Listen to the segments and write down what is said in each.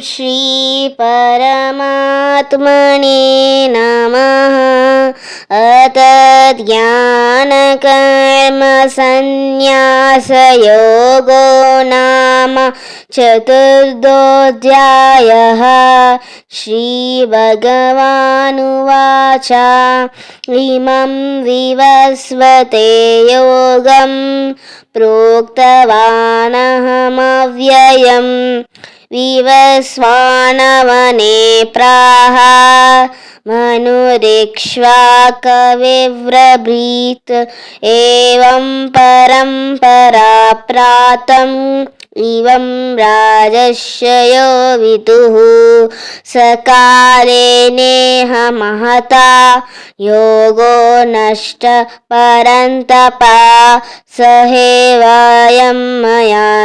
श्रीपरमात्मने नमः। अत ज्ञानकर्मसन्न्यासयोगो नाम चतुर्दोऽध्यायः। श्रीभगवानुवाच। इमं विवस्वते योगं प्रोक्तवानहमव्ययम् विवस्वानवने प्राह। मनुरिक्ष्वाकविव्रभीत् एवं परम्परा प्रातम्। इवं राजर्षयो विदुः। सकाले नेह महता योगो नष्ट परन्तपा। स हेवायं मया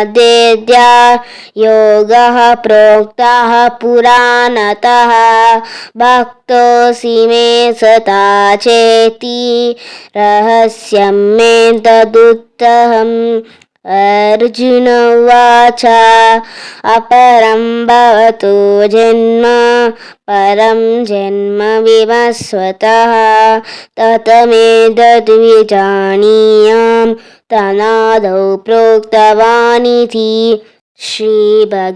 देद्या योगः प्रोक्तः पुराणतः। भक्तोऽसि मे सता चेति। रहस्यं मे तदुत्तहम् अर्जुन उवाच अपरं भवतो जन्म परं जन्म विवस्वतः। ततमेतद्विजानीयां तनादौ प्रोक्तवानिति श्रीभगवानुवाच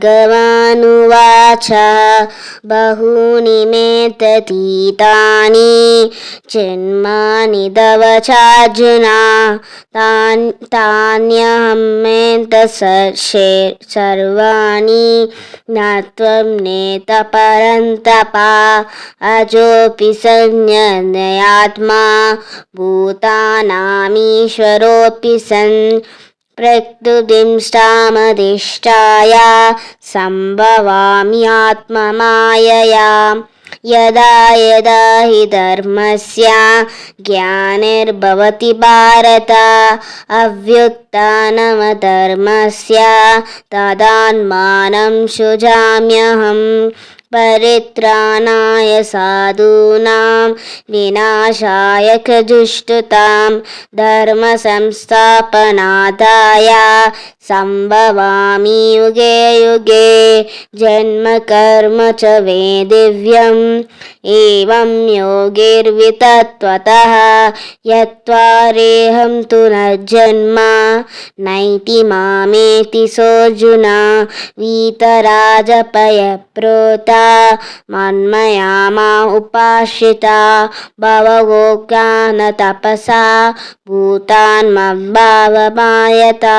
बहूनि मे ततीतानि जन्मानि तव चार्जुना तान् तान्यहं मे सर्वाणि त्वं नेत परन्तपा। अजोऽपि संज्ञयात्मा भूतानामीश्वरोऽपि सन् प्रकृतिंष्टामधिष्ठाय सम्भवामि आत्ममायया। यदा यदा हि धर्मस्य ज्ञानिर्भवति भारत अव्युत्थानमधर्मस्य तदान्मानं सृजाम्यहम् परित्राणाय साधूनां विनाशाय दुष्टतां धर्मसंस्थापनादाय सम्भवामि युगे युगे जन्मकर्म च मे दिव्यम्। एवं योगिर्वितत्वतः यत्त्वारेहं तु न जन्म। नैति मामेति सोऽर्जुन वीतराजपयप्रोता मन्मया मा उपाश्रिता भवगोज्ञानतपसा भूतान् मद्भावमायता